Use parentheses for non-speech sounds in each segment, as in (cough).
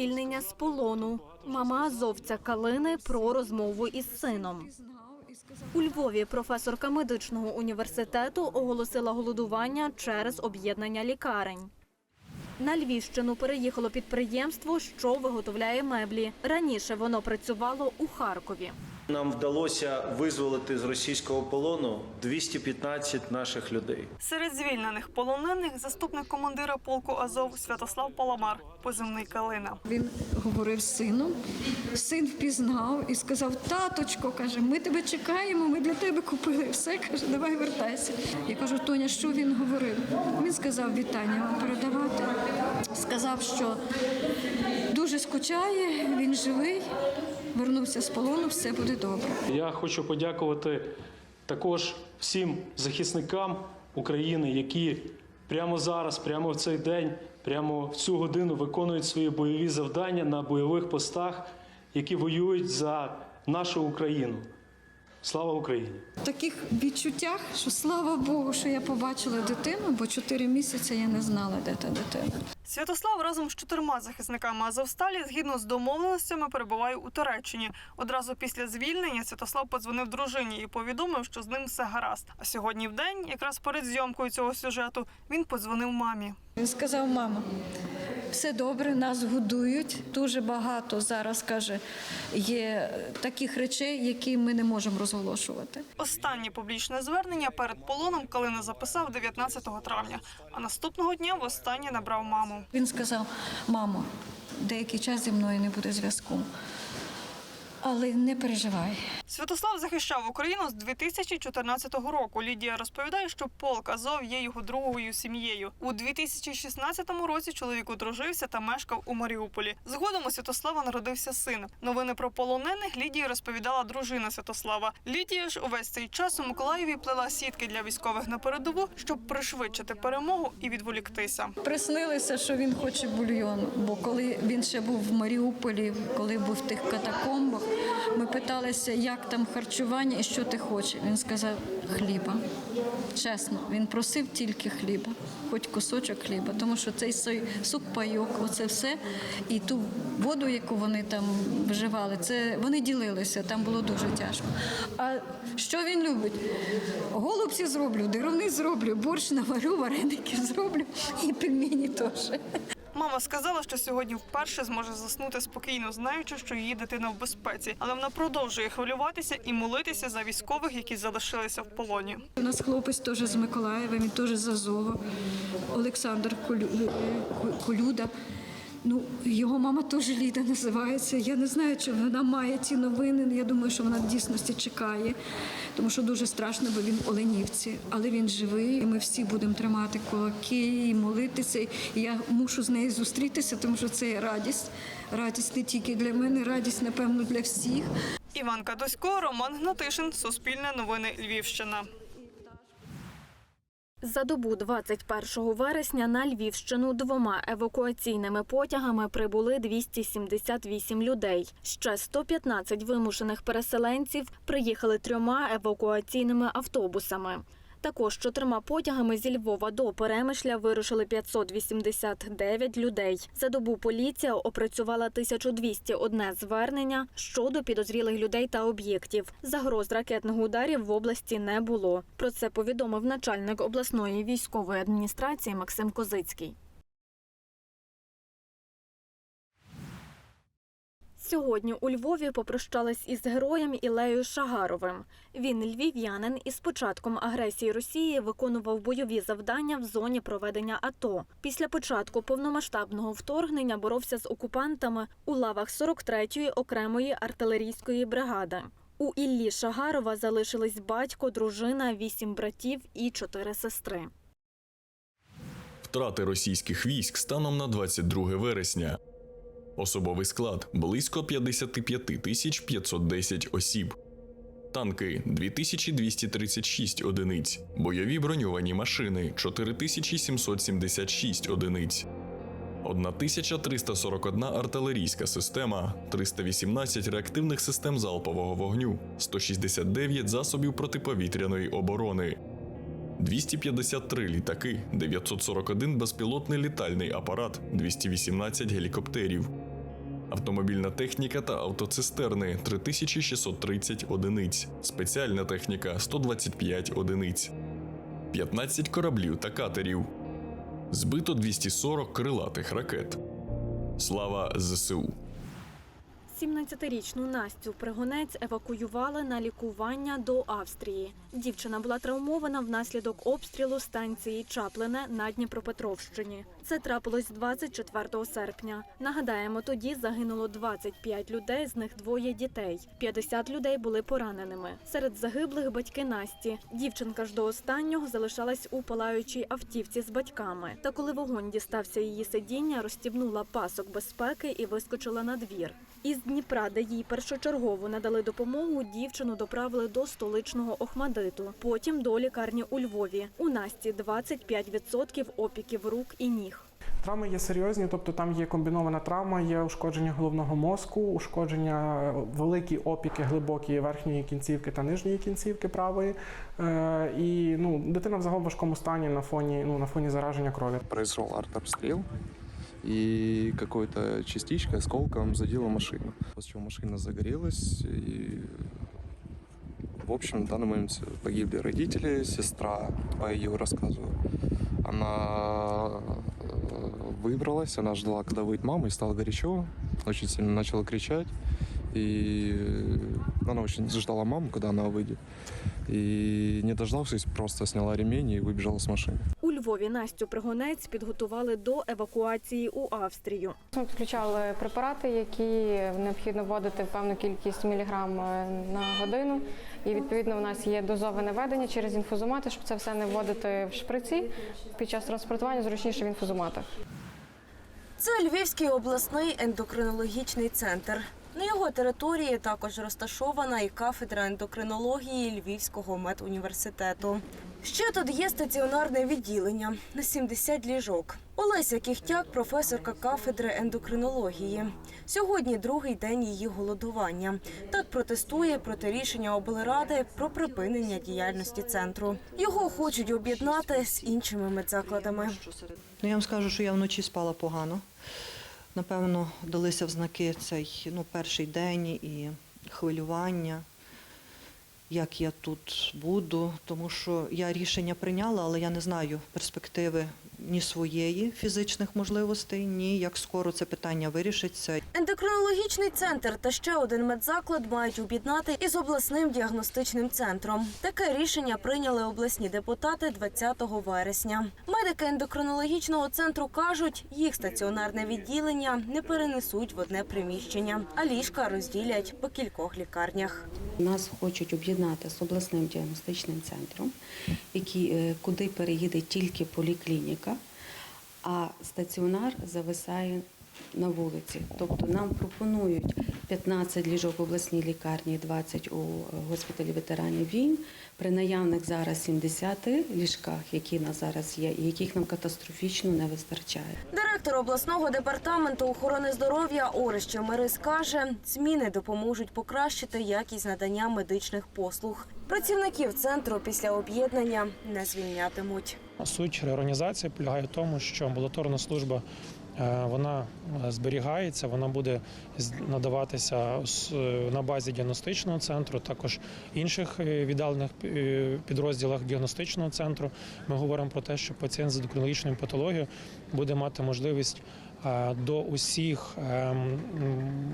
звільнення з полону. Мама азовця Калини про розмову із сином. У Львові професорка медичного університету оголосила голодування через об'єднання лікарень. На Львівщину переїхало підприємство, що виготовляє меблі. Раніше воно працювало у Харкові. Нам вдалося визволити з російського полону 215 наших людей. Серед звільнених полонених заступник командира полку Азов Святослав Паламар, позивний Калина. Він говорив з сином. Син впізнав і сказав: Таточко, каже, ми тебе чекаємо, ми для тебе купили все. каже, давай вертайся. Я кажу, Тоня, що він говорив? Він сказав вітання вам передавати. Сказав, що дуже скучає, він живий, вернувся з полону, все буде добре. Я хочу подякувати також всім захисникам України, які прямо зараз, прямо в цей день, прямо в цю годину виконують свої бойові завдання на бойових постах, які воюють за нашу Україну. Слава Україні! В таких відчуттях, що слава Богу, що я побачила дитину, бо чотири місяці я не знала, де та дитина. Святослав разом з чотирма захисниками Азовсталі згідно з домовленостями перебуває у Туреччині. Одразу після звільнення Святослав подзвонив дружині і повідомив, що з ним все гаразд. А сьогодні в день, якраз перед зйомкою цього сюжету, він подзвонив мамі. Він сказав, мама, все добре, нас годують. Дуже багато зараз каже, є таких речей, які ми не можемо розголошувати. Останнє публічне звернення перед полоном Калина записав 19 травня, а наступного дня востаннє набрав маму. Він сказав: мамо, деякий час зі мною не буде зв'язку. Але не переживай. Святослав захищав Україну з 2014 року. Лідія розповідає, що полк Азов є його другою сім'єю. У 2016 році чоловік одружився та мешкав у Маріуполі. Згодом у Святослава народився син. Новини про полонених Лідії розповідала дружина Святослава. Лідія ж увесь цей час у Миколаєві плела сітки для військових на передову, щоб пришвидшити перемогу і відволіктися. Приснилося, що він хоче бульйон. Бо коли він ще був в Маріуполі, коли був в тих катакомбах, ми питалися, як там харчування і що ти хочеш. Він сказав хліба. Чесно, він просив тільки хліба, хоч кусочок хліба, тому що цей сой- суп-пайок, оце все, і ту воду, яку вони там вживали, це вони ділилися, там було дуже тяжко. А що він любить? Голубці зроблю, дируни зроблю, борщ наварю, вареники зроблю і пельмені теж. Мама сказала, що сьогодні вперше зможе заснути спокійно, знаючи, що її дитина в безпеці, але вона продовжує хвилюватися і молитися за військових, які залишилися в полоні. У нас хлопець теж з Миколаєва, він теж з Азова, Олександр Колю- Колюда. Ну, його мама теж Ліда називається. Я не знаю, чи вона має ці новини. Я думаю, що вона в дійсності чекає, тому що дуже страшно, бо він в Оленівці, але він живий. І ми всі будемо тримати кулаки і молитися. І я мушу з нею зустрітися, тому що це радість. Радість не тільки для мене, радість, напевно, для всіх. Іванка Досько, Роман Гнатишин, Суспільне новини Львівщина. За добу 21 вересня на Львівщину двома евакуаційними потягами прибули 278 людей. Ще 115 вимушених переселенців приїхали трьома евакуаційними автобусами. Також чотирма потягами зі Львова до Перемишля вирушили 589 людей. За добу поліція опрацювала 1201 звернення щодо підозрілих людей та об'єктів. Загроз ракетних ударів в області не було. Про це повідомив начальник обласної військової адміністрації Максим Козицький. Сьогодні у Львові попрощались із героєм Ілею Шагаровим. Він львів'янин і з початком агресії Росії виконував бойові завдання в зоні проведення АТО. Після початку повномасштабного вторгнення боровся з окупантами у лавах 43-ї окремої артилерійської бригади. У Іллі Шагарова залишились батько, дружина, вісім братів і чотири сестри. Втрати російських військ станом на 22 вересня. Особовий склад близько 55 тисяч 510 осіб. Танки 2236 одиниць. Бойові броньовані машини 4776 одиниць. 1341 артилерійська система, 318 реактивних систем залпового вогню, 169 засобів протиповітряної оборони, 253 літаки, 941 безпілотний літальний апарат, 218 гелікоптерів, автомобільна техніка та автоцистерни 3630 одиниць, спеціальна техніка 125 одиниць, 15 кораблів та катерів, збито 240 крилатих ракет. Слава ЗСУ! 17-річну Настю Пригонець евакуювали на лікування до Австрії. Дівчина була травмована внаслідок обстрілу станції Чаплине на Дніпропетровщині. Це трапилось 24 серпня. Нагадаємо, тоді загинуло 25 людей, з них двоє дітей. 50 людей були пораненими. Серед загиблих батьки Насті. Дівчинка ж до останнього залишалась у палаючій автівці з батьками. Та коли вогонь дістався її сидіння, розстібнула пасок безпеки і вискочила на двір. Із Дніпра, де їй першочергово надали допомогу, дівчину доправили до столичного Охмадиту, потім до лікарні у Львові. У Насті 25% опіків рук і ніг. Травми є серйозні, тобто там є комбінована травма, є ушкодження головного мозку, ушкодження великі опіки глибокі верхньої кінцівки та нижньої кінцівки правої. Е, і ну, дитина в загалом важкому стані на фоні, ну, на фоні зараження крові. произошел артобстрел, и какой-то частичкой, осколком задела машину. После чего машина загорелась, и, в общем, в данный момент погибли родители, сестра, по ее рассказу, она э, выбралась, она ждала, когда выйдет мама, и стало горячо, очень сильно начала кричать, и она очень ждала маму, когда она выйдет, и не дождавшись, просто сняла ремень и выбежала с машины. Львові Настю Пригонець підготували до евакуації у Австрію. Ми підключали препарати, які необхідно вводити в певну кількість міліграм е, на годину. І відповідно у нас є дозоване ведення через інфузомати, щоб це все не вводити в шприці. Під час транспортування зручніше в інфузоматах. Це Львівський обласний ендокринологічний центр. На його території також розташована і кафедра ендокринології Львівського медуніверситету. Ще тут є стаціонарне відділення на 70 ліжок. Олеся Кіхтяк, професорка кафедри ендокринології. Сьогодні другий день її голодування. Так протестує проти рішення облради про припинення діяльності центру. Його хочуть об'єднати з іншими медзакладами. Ну, я вам скажу, що я вночі спала погано. Напевно, далися в знаки цей ну, перший день і хвилювання, як я тут буду, тому що я рішення прийняла, але я не знаю перспективи ні своєї фізичних можливостей, ні як скоро це питання вирішиться. Ендокринологічний центр та ще один медзаклад мають об'єднати із обласним діагностичним центром. Таке рішення прийняли обласні депутати 20 вересня. Медики ендокринологічного центру кажуть, їх стаціонарне відділення не перенесуть в одне приміщення, а ліжка розділять по кількох лікарнях. Нас хочуть об'єднати з обласним діагностичним центром, який, е, куди переїде тільки поліклініка, а стаціонар зависає на вулиці. Тобто нам пропонують 15 ліжок в обласній лікарні, 20 у госпіталі ветеранів війн. При наявних зараз 70 ліжках, які нас зараз є, і яких нам катастрофічно не вистачає. Директор обласного департаменту охорони здоров'я Орище Мирис каже, зміни допоможуть покращити якість надання медичних послуг. Працівників центру після об'єднання не звільнятимуть. Суть реорганізації полягає в тому, що амбулаторна служба е, вона е, зберігається, вона буде надаватися е, на базі діагностичного центру, також інших е, віддалених е, підрозділах діагностичного центру. Ми говоримо про те, що пацієнт з ендокринологічною патологією буде мати можливість е, до усіх е,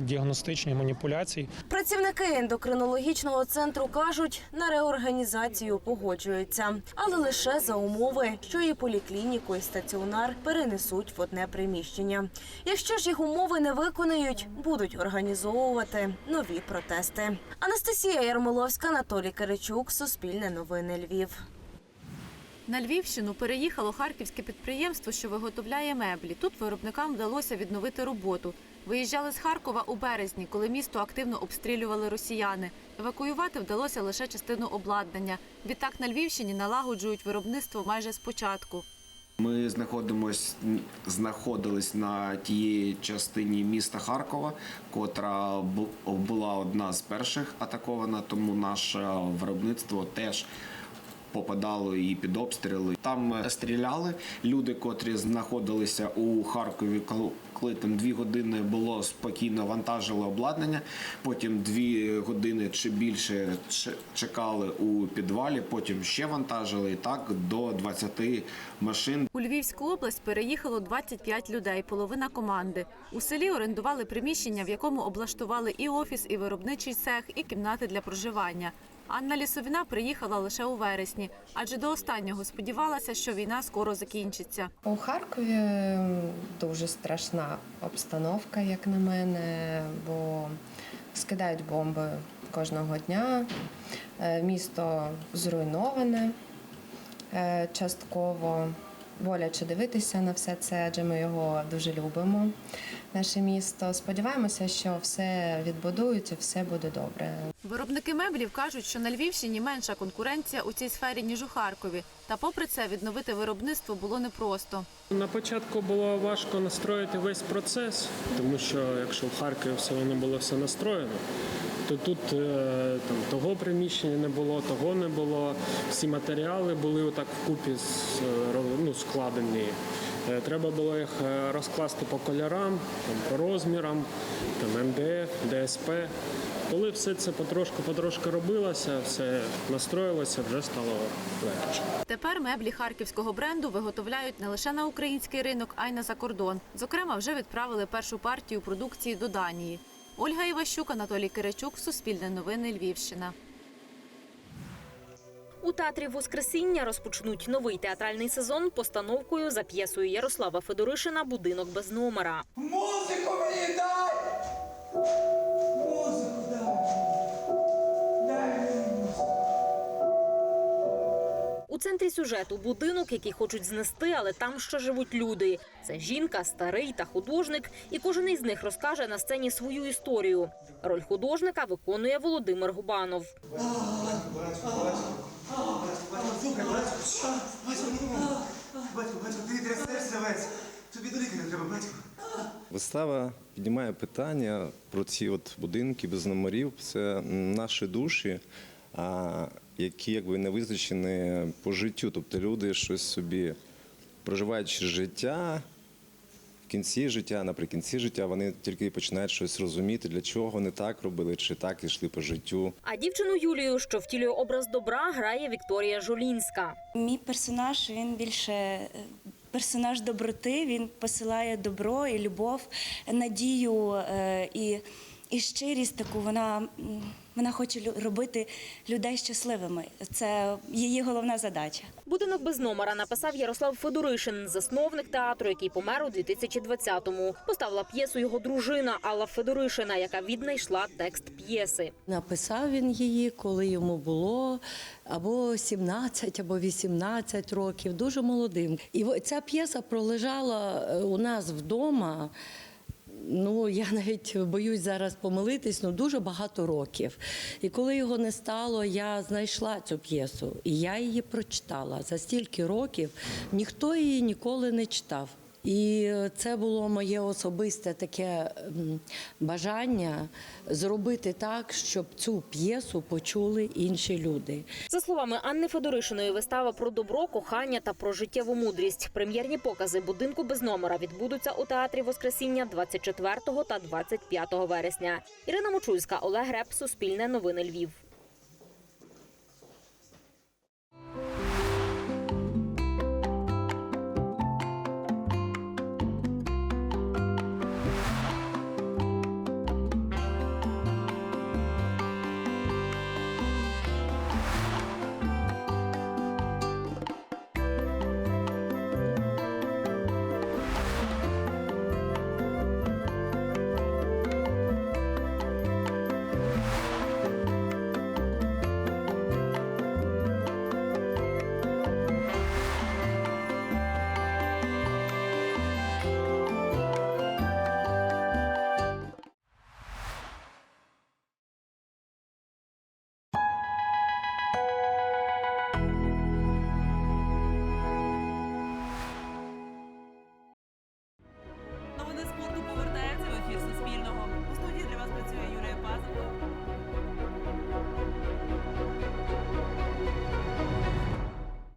діагностичних маніпуляцій Працівники ендокринологічного центру кажуть, на реорганізацію погоджуються, але лише за умови, що і поліклініку, і стаціонар перенесуть в одне приміщення. Якщо ж їх умови не виконують, будуть організовувати нові протести. Анастасія Ярмоловська, Анатолій Киричук, Суспільне новини Львів. На Львівщину переїхало харківське підприємство, що виготовляє меблі. Тут виробникам вдалося відновити роботу. Виїжджали з Харкова у березні, коли місто активно обстрілювали росіяни. Евакуювати вдалося лише частину обладнання. Відтак на Львівщині налагоджують виробництво майже спочатку. Ми знаходимось знаходились на тієї частині міста Харкова, котра була одна з перших атакована, тому наше виробництво теж попадало і під обстріли. Там е, стріляли люди, котрі знаходилися у Харкові, коли там дві години було спокійно, вантажили обладнання. Потім дві години чи більше чекали у підвалі, потім ще вантажили і так до 20 машин. У Львівську область переїхало 25 людей, половина команди. У селі орендували приміщення, в якому облаштували і офіс, і виробничий цех, і кімнати для проживання. Анна Лісовіна приїхала лише у вересні, адже до останнього сподівалася, що війна скоро закінчиться. У Харкові дуже страшна обстановка, як на мене, бо скидають бомби кожного дня. Е, Місто зруйноване е, частково. Боляче дивитися на все це, адже ми його дуже любимо. Наше місто. Сподіваємося, що все відбудують і все буде добре. Виробники меблів кажуть, що на Львівщині менша конкуренція у цій сфері ніж у Харкові. Та, попри це, відновити виробництво було непросто. На початку було важко настроїти весь процес, тому що якщо в Харкові все воно було все настроєно, то тут е, там того приміщення не було, того не було. Всі матеріали були отак вкупі е, ну, складені. Е, Треба було їх розкласти по кольорам, там, по розмірам, там МДФ, ДСП. Коли все це потрошку-потрошку робилося, все настроїлося, вже стало легше. Тепер меблі харківського бренду виготовляють не лише на український ринок, а й на закордон. Зокрема, вже відправили першу партію продукції до Данії. Ольга Іващук, Анатолій Киричук, Суспільне новини, Львівщина. У театрі Воскресіння розпочнуть новий театральний сезон постановкою за п'єсою Ярослава Федоришина Будинок без номера. Музику мені У центрі сюжету будинок, який хочуть знести, але там ще живуть люди. Це жінка, старий та художник, і кожен із них розкаже на сцені свою історію. Роль художника виконує Володимир Губанов. Вистава піднімає питання про ці от будинки без номерів. Це наші душі, які якби не визначені по життю. Тобто люди щось собі проживаючи життя. В кінці життя, наприкінці життя, вони тільки починають щось розуміти, для чого вони так робили, чи так йшли по життю. А дівчину Юлію, що втілює образ добра, грає Вікторія Жолінська. Мій персонаж він більше е, персонаж доброти. Він посилає добро і любов, надію е, і, і щирість таку. Вона, вона хоче лю- робити людей щасливими. Це її головна задача. Будинок без номера написав Ярослав Федоришин, засновник театру, який помер у 2020-му. Поставила п'єсу його дружина Алла Федоришина, яка віднайшла текст п'єси. Написав він її, коли йому було або 17, або 18 років, дуже молодим. І ця п'єса пролежала е, у нас вдома. Ну, я (laughs) навіть боюсь зараз помилитись, ну дуже багато років. І коли його не стало, я знайшла цю п'єсу, і я її прочитала. За стільки років ніхто її ніколи не читав. І це було моє особисте таке бажання зробити так, щоб цю п'єсу почули інші люди. За словами Анни Федоришиної, вистава про добро, кохання та про життєву мудрість. Прем'єрні покази будинку без номера відбудуться у театрі Воскресіння 24 та 25 вересня. Ірина Мочульська, Олег Греб, Суспільне новини Львів.